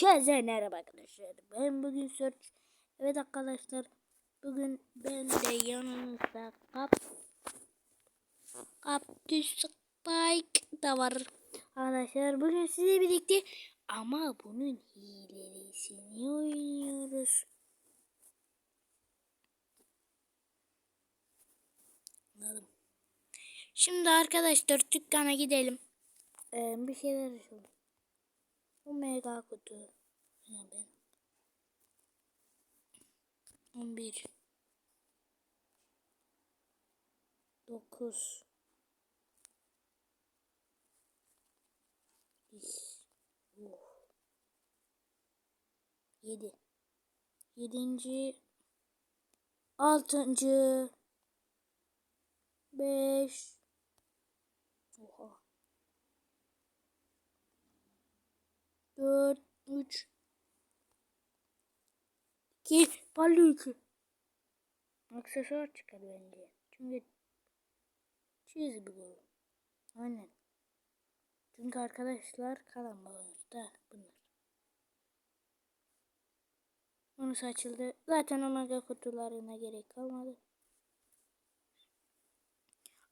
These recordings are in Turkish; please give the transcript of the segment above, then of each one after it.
Herkese merhaba arkadaşlar. Ben bugün search. Evet arkadaşlar. Bugün ben de yanımda kap Kaptüs Spike da var. Arkadaşlar bugün sizle birlikte ama bunun hilelisini oynuyoruz. Anladım. Şimdi arkadaşlar dükkana gidelim. Ee, bir şeyler açalım. Bu mega kutu. Yani benim. 11 9 uh. 7 7. 6. 5 3 2 Parlıyor 2 Aksesuar çıkar bence. Çünkü gol. Aynen. Çünkü arkadaşlar kalan balonuzda bunlar. Onu açıldı. Zaten omega kutularına gerek kalmadı.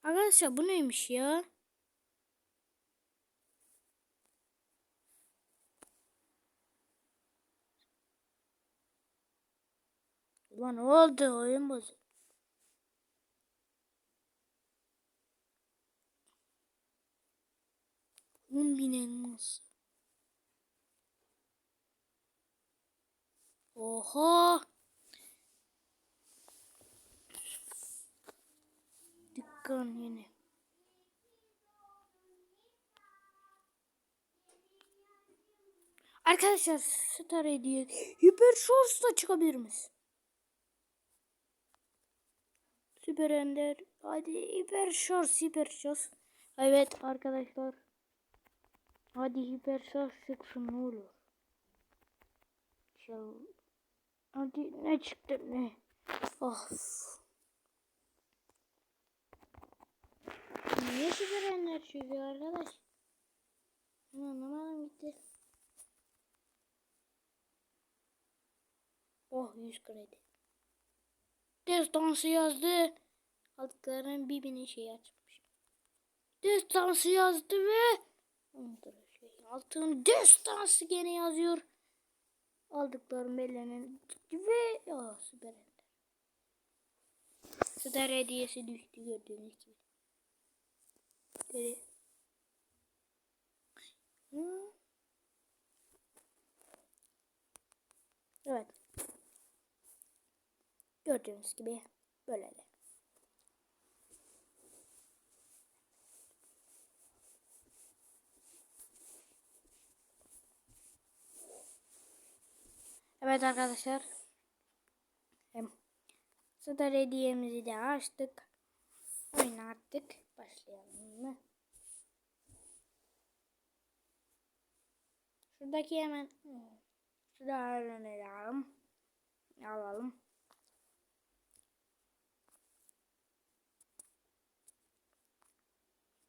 Arkadaşlar bu neymiş ya? Ulan oldu oyun bozuk. On bin elmas. Oha. Dükkan yine. Arkadaşlar Star Hediye Hyper Shorts'ta çıkabilir miyiz? Süper Ender. Hadi Hyper Shorts, Hyper Shorts. Evet arkadaşlar. Hadi Hyper Shorts çıksın ne olur. İnşallah. Hadi ne çıktı ne? Of. Niye Süper Ender çıkıyor arkadaş? Ben anlamadım gitti. Oh 100 kredi. Destansı yazdı. Aldıklarının birbirine şey açmış. Destansı yazdı ve şey, altın destansı gene yazıyor. Aldıklarım belirlenen ve ya süper ender. Süper hediyesi düştü gördüğünüz gibi. Dedi. Evet. Gördüğünüz gibi böyle de. Evet arkadaşlar. Star hediyemizi de açtık. Oynattık. Başlayalım mı? Şuradaki hemen şurada alalım. Alalım.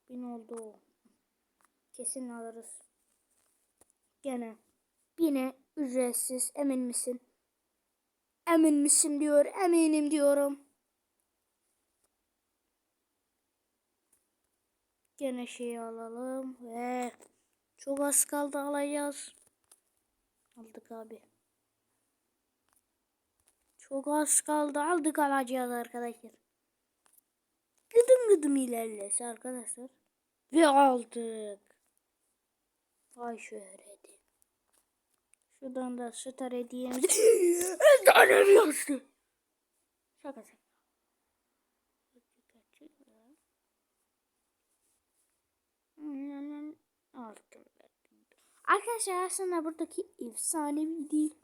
Bin oldu. Kesin alırız. Gene. Yine ücretsiz. Emin misin? Emin misin diyor. Eminim diyorum. Gene şeyi alalım ve çok az kaldı alacağız. Aldık abi. Çok az kaldı aldık alacağız arkadaşlar. Gıdım gıdım ilerlese arkadaşlar. Ve aldık. Vay şöhreti. Şuradan da star hediyemizi. Efsane yazdı. Şaka şaka. Altın Arkadaşlar aslında buradaki efsanevi değil.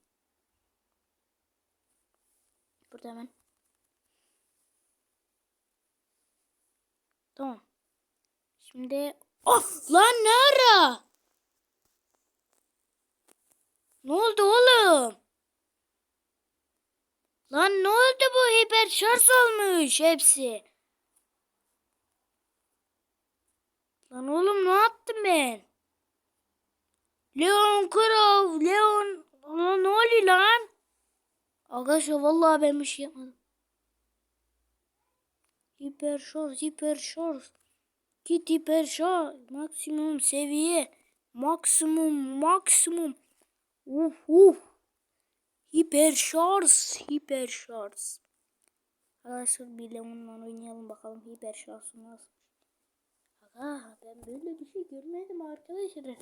Burada hemen. Tamam. Şimdi of lan ne ara? Ne oldu oğlum? Lan ne oldu bu hiper şarj olmuş hepsi. Lan oğlum ne yaptım ben? Leon Krov, Leon Arkadaşlar vallahi ben bir şey yapmadım. Hiper şarj, hiper şarj. Git hiper şarj. Maksimum seviye. Maksimum, maksimum. Uf uf. Hiper şarj, hiper şarj. Arkadaşlar bir lemonla oynayalım bakalım hiper şarjı nasıl. Aga ben böyle bir şey görmedim arkadaşlar.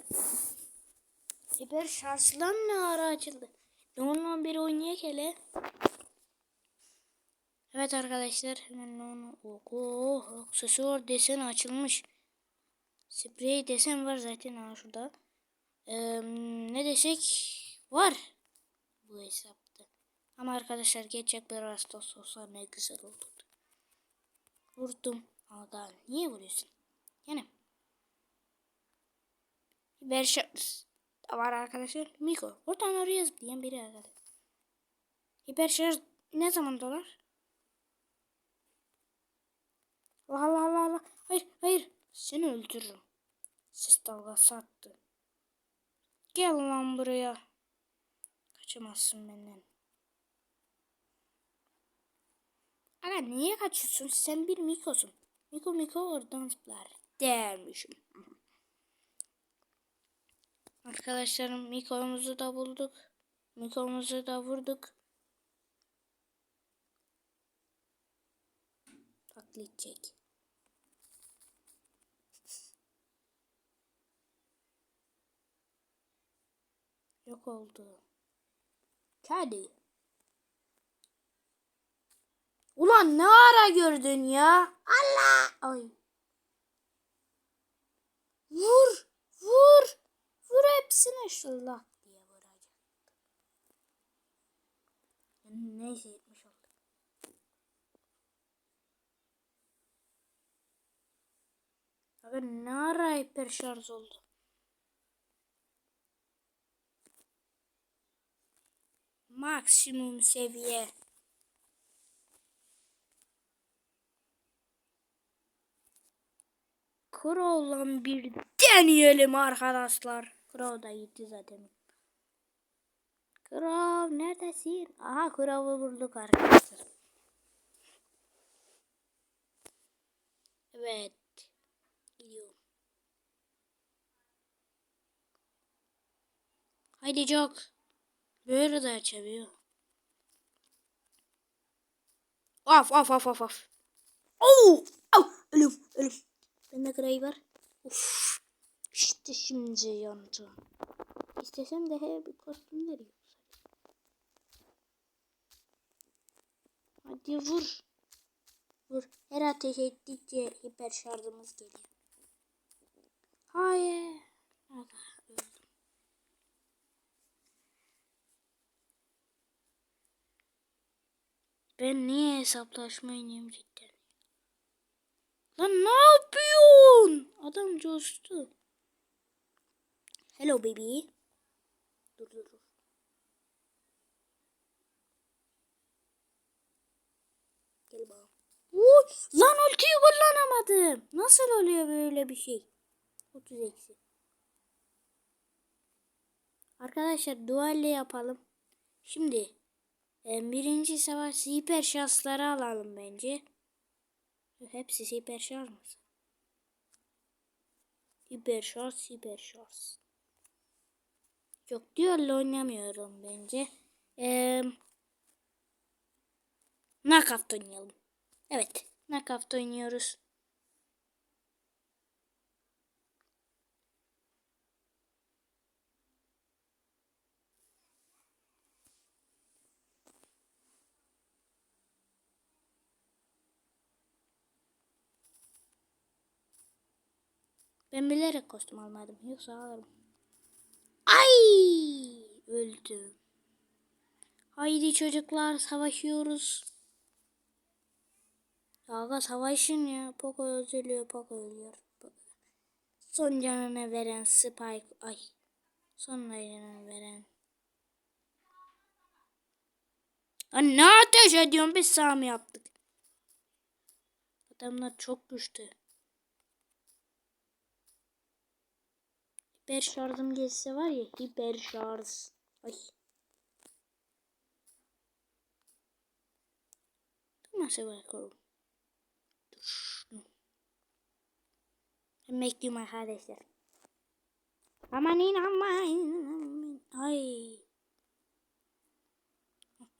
Hiper şarjlan ne ara açıldı? Lemonla bir oynayak hele. Evet arkadaşlar hemen onu oku aksesuar desen açılmış. Sprey desen var zaten ha şurada. Ee, ne desek var bu hesapta. Ama arkadaşlar geçecek bir rastos olsa ne güzel oldu. Vurdum. Aga niye vuruyorsun? Yani. Şans. Var arkadaşlar. Miko. Oradan oraya zıplayan biri arkadaşlar. Hiper şarj ne zaman dolar? Allah Allah Allah. Hayır hayır. Seni öldürürüm. Ses dalgası attı. Gel lan buraya. Kaçamazsın benden. Aga niye kaçıyorsun? Sen bir Miko'sun. Miko Miko oradan zıplar. Dermişim. Arkadaşlarım Miko'muzu da bulduk. Miko'muzu da vurduk. Taklitçek. Yok oldu. Kedi. Ulan ne ara gördün ya? Allah! Ay. Vur! Vur! Vur hepsine şıllah diye vuracak. Neyse yetmiş oldu. Abi ne ara hiper şarj oldu? Maksimum seviye. Crow'la bir deneyelim arkadaşlar. Crow da gitti zaten. Crow neredesin? Aha Crow'u bulduk arkadaşlar. Evet. Gidiyorum. Haydi çok. Böyle de açabiliyor. Of of of of of. Oh! Oh! Ölüm ölüm. Bende gray var. Uf. İşte şimdi yandı. İstesem de her bir kostümler yok. Hadi vur. Vur. Her ateş ettikçe hiper şarjımız geliyor. Hayır. Aga, öldüm. Ben niye hesaplaşma oynayayım cidden? Lan ne yapıyorsun? Adam coştu. Hello baby. Dur dur dur. Gel bakalım. Uy, lan ultiyi kullanamadım. Nasıl oluyor böyle bir şey? 30 eksi. Arkadaşlar dualle yapalım. Şimdi birinci savaş hiper şansları alalım bence. Hepsi hiper şarj mı? Hiper şarj, hiper şarj. Çok diyorla oynamıyorum bence. Ee, knockout oynayalım. Evet, knockout oynuyoruz. Ben bilerek kostüm almadım. Yoksa alırım. Ay! Öldüm. Haydi çocuklar savaşıyoruz. Aga savaşın ya. Poco özülüyor. Poco ölüyor. Son canını veren Spike. Ay. Son canını veren. Lan ne ateş ediyorsun? Biz sağ mı yaptık? Adamlar çok güçlü. Hiper şarjım geçse var ya hiper şarj. Ay. Nasıl bırakıyorum? Dur. Bekliyorum arkadaşlar. Aman inanmayın. Ay.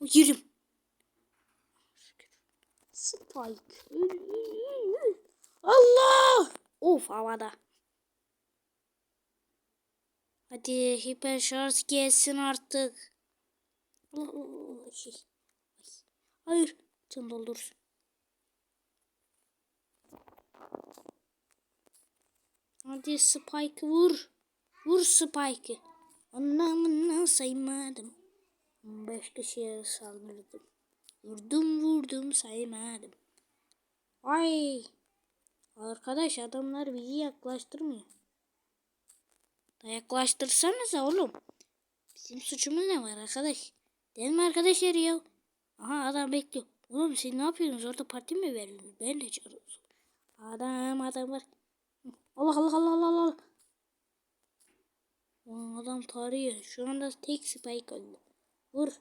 Yerim. Spike. Allah! Of havada. Hadi hiper şarj gelsin artık. Şey. Ay. Hayır. Can doldursun. Hadi Spike vur. Vur Spike'ı. Anlamını saymadım. Başka şeye saldırdım. Vurdum vurdum saymadım. Ay. Arkadaş adamlar bizi yaklaştırmıyor. Da yaklaştırsanıza oğlum. Bizim suçumuz ne var arkadaş? Değil mi arkadaşlar ya? Aha adam bekliyor. Oğlum siz ne yapıyorsunuz? Orada parti mi veriyorsunuz? Ben de çağırıyorum. Adam adam var. Allah Allah Allah Allah Allah. Lan adam tarıyor. Şu anda tek spike öldü. Vur.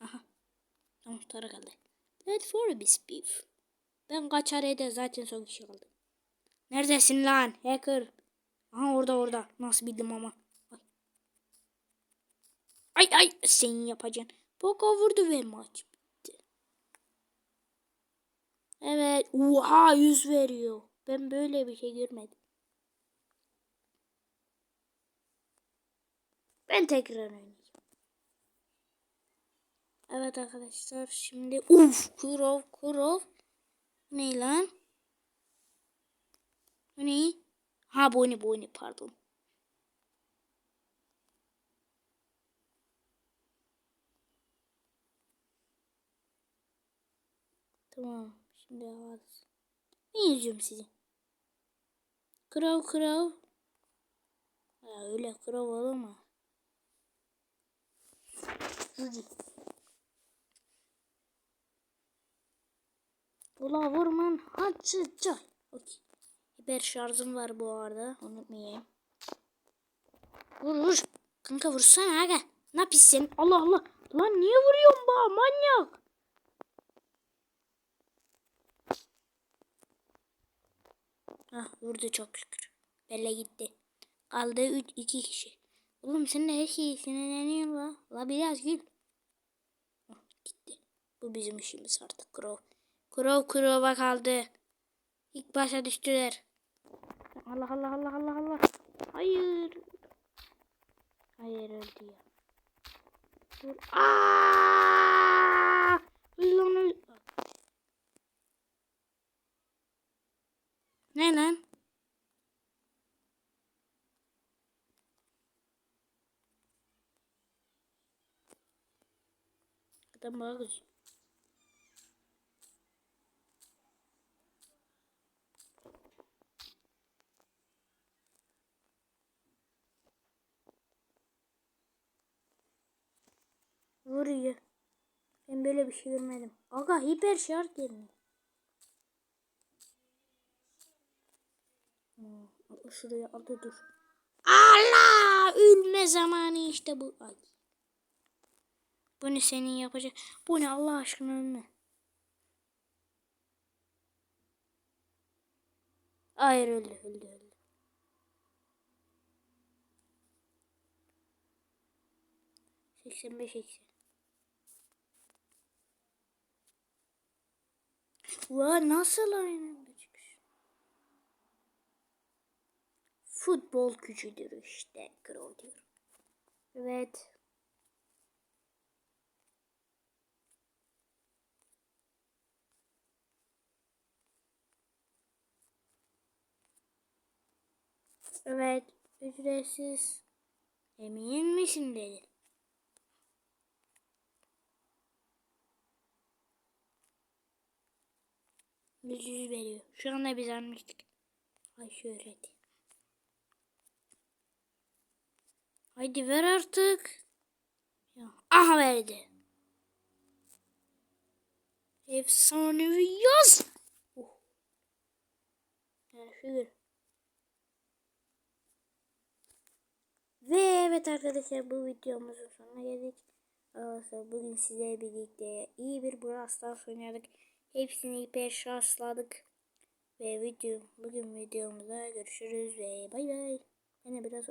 Aha. Tamam tarı kaldı. Let for a beef. Ben kaçar eder zaten son kişi kaldım. Neredesin lan hacker? Aha orada orada. Nasıl bildim ama. Ay ay, ay sen yapacaksın. Poco vurdu ve maç bitti. Evet. Oha yüz veriyor. Ben böyle bir şey görmedim. Ben tekrar oynayacağım. Evet arkadaşlar şimdi uf kurov kurov ne lan? Ne? Ha boni boni pardon. Tamam şimdi alırız. Ne yazıyorum size? Krav krav. Ya öyle krav olur mu? Rudy. Ula vurman hacıca. Okey. Hiper şarjım var bu arada. Unutmayayım. Vur vur. Kanka vursana aga. Ne yapıyorsun? Allah Allah. Lan niye vuruyorsun ba manyak? Ah vurdu çok şükür. Belle gitti. Kaldı 3 2 kişi. Oğlum sen de her şeyi sinirleniyorsun la. La biraz gül. Ah, gitti. Bu bizim işimiz artık Crow. Crow Crow'a kaldı. İlk başa düştüler. Allah Allah Allah Allah Allah. Hayır. Hayır öldü ya. Dur. Öl. Ne lan? Adam bana bir şey görmedim. Aga hiper şarj gelmiyor. Hmm, şuraya aldı dur. Allah! Ölme zamanı işte bu. Ay. Bu senin yapacak? Bu ne Allah aşkına ölme. Hayır öldü öldü öldü. Seksen beş seksen. Vay nasıl aynı çıkış? Futbol gücüdür işte kral diyor. Evet. Evet. Ücretsiz. Emin misin dedi. Yüz yüz veriyor. Şu anda biz almıştık. Ay şöhreti. Haydi ver artık. Ya, aha verdi. Efsanevi yaz. Oh. Yani şükür. Ve evet arkadaşlar bu videomuzun sonuna geldik. Arkadaşlar bugün sizlerle birlikte iyi bir Brawl Stars oynadık. Hepsini hiper şarjladık. Ve video, bugün videomuzda görüşürüz ve bay bay. Yine biraz